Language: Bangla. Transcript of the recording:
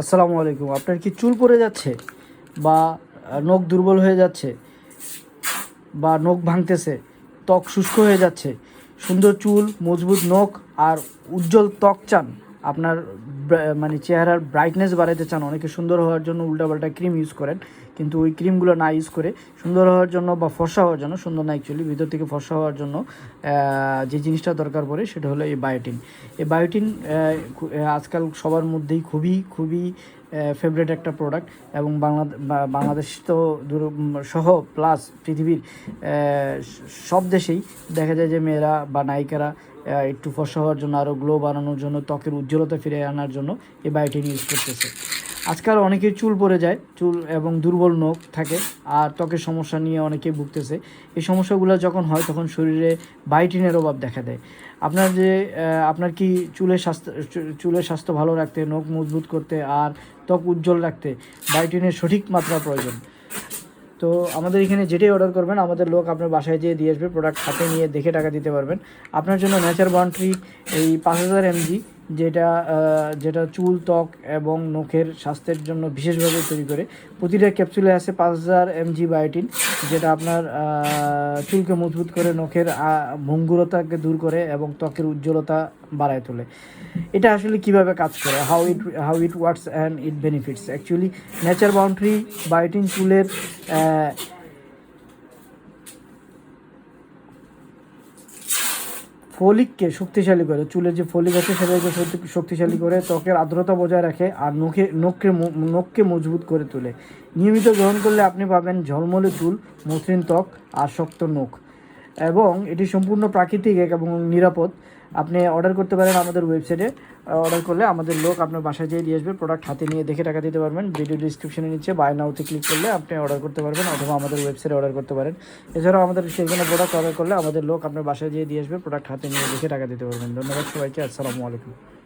আসসালামু আলাইকুম। আপনার কি চুল পড়ে যাচ্ছে? বা নখ দুর্বল হয়ে যাচ্ছে? বা, নখ ভাঙতেছে? ত্বক শুষ্ক হয়ে যাচ্ছে? সুন্দর চুল, মজবুত নখ আর উজ্জ্বল ত্বক চান? আপনার মানে চেহারার ব্রাইটনেস বাড়াতে চান, অনেকে সুন্দর হওয়ার জন্য উল্টাপাল্টা ক্রিম ইউজ করেন, কিন্তু ওই ক্রিমগুলো না ইউজ করে সুন্দর হওয়ার জন্য বা ফর্সা হওয়ার জন্য, সুন্দর না অ্যাকচুয়ালি ভিতর থেকে ফর্সা হওয়ার জন্য যে জিনিসটা দরকার পড়ে সেটা হলো এই বায়োটিন এই বায়োটিন আজকাল সবার মধ্যেই খুবই খুবই ফেভারেট একটা প্রোডাক্ট এবং বাংলা বাংলাদেশ তো দূর সহ প্লাস পৃথিবীর সব দেশেই দেখা যায় যে মেয়েরা বা নায়িকারা একটু ফসা হওয়ার জন্য আরও গ্লো বানানোর জন্য ত্বকের উজ্জ্বলতা ফিরে আনার জন্য এই বায়োটিন ইউজ করতেছে। আজকাল অনেকের চুল পড়ে যায়, চুল এবং দুর্বল নখ থাকে, আর ত্বকের সমস্যা নিয়ে অনেকে ভুগতেছে। এই সমস্যাগুলো যখন হয়, তখন শরীরে বায়োটিনের অভাব দেখা দেয়। আপনার যে আপনার কি চুলের স্বাস্থ্য চুলের স্বাস্থ্য ভালো রাখতে, নখ মজবুত করতে, আর ত্বক উজ্জ্বল রাখতে বায়োটিনের সঠিক মাত্রা প্রয়োজন? তো আমাদের এখানে যেটাই অর্ডার করবেন, আমাদের লোক আপনার বাসায় যেয়ে দিয়ে আসবে প্রোডাক্ট হাতে নিয়ে দেখে টাকা দিতে পারবেন। আপনার জন্য নেচার বাউন্ডারি এই পাঁচ হাজার এমজি যেটা যেটা চুল, ত্বক এবং নখের স্বাস্থ্যের জন্য বিশেষভাবে তৈরি করে। প্রতিটা ক্যাপসুলে আছে পাঁচ হাজার এমজি বায়োটিন, যেটা আপনার চুলকে মজবুত করে নখের ভঙ্গুরতাকে দূর করে এবং ত্বকের উজ্জ্বলতা বাড়ায় তোলে। এটা আসলে কীভাবে কাজ করে? How it how it works and it benefits actually Nature Bounty biotin চুলের ফলিককে শক্তিশালী করে, চুলের যে ফলিক আছে সেটাকে শক্তি- শক্তিশালী করে ত্বকের আর্দ্রতা বজায় রাখে আর নখে, নখকে নখকে মজবুত করে তোলে। নিয়মিত গ্রহণ করলে আপনি পাবেন ঝলমলে চুল, মসৃণ ত্বক আর শক্ত নখ। এবং এটি সম্পূর্ণ প্রাকৃতিক এবং নিরাপদ। আপনি অর্ডার করতে পারেন আমাদের ওয়েবসাইটে অর্ডার করলে আমাদের লোক আপনার বাসায় যেয়ে দিয়ে আসবে প্রোডাক্ট হাতে নিয়ে দেখে টাকা দিতে পারবেন। ভিডিও ডিসক্রিপশনে নিচে বাই নাউতে ক্লিক করলে আপনি অর্ডার করতে পারবেন অথবা আমাদের ওয়েবসাইটে অর্ডার করতে পারেন। এছাড়াও আমাদের সেই কোনো প্রোডাক্ট অর্ডার করলে আমাদের লোক আপনার বাসায় যেয়ে দিয়ে আসবে প্রোডাক্ট হাতে নিয়ে দেখে টাকা দিতে পারবেন। ধন্যবাদ সবাইকে, আসসালামু আলাইকুম।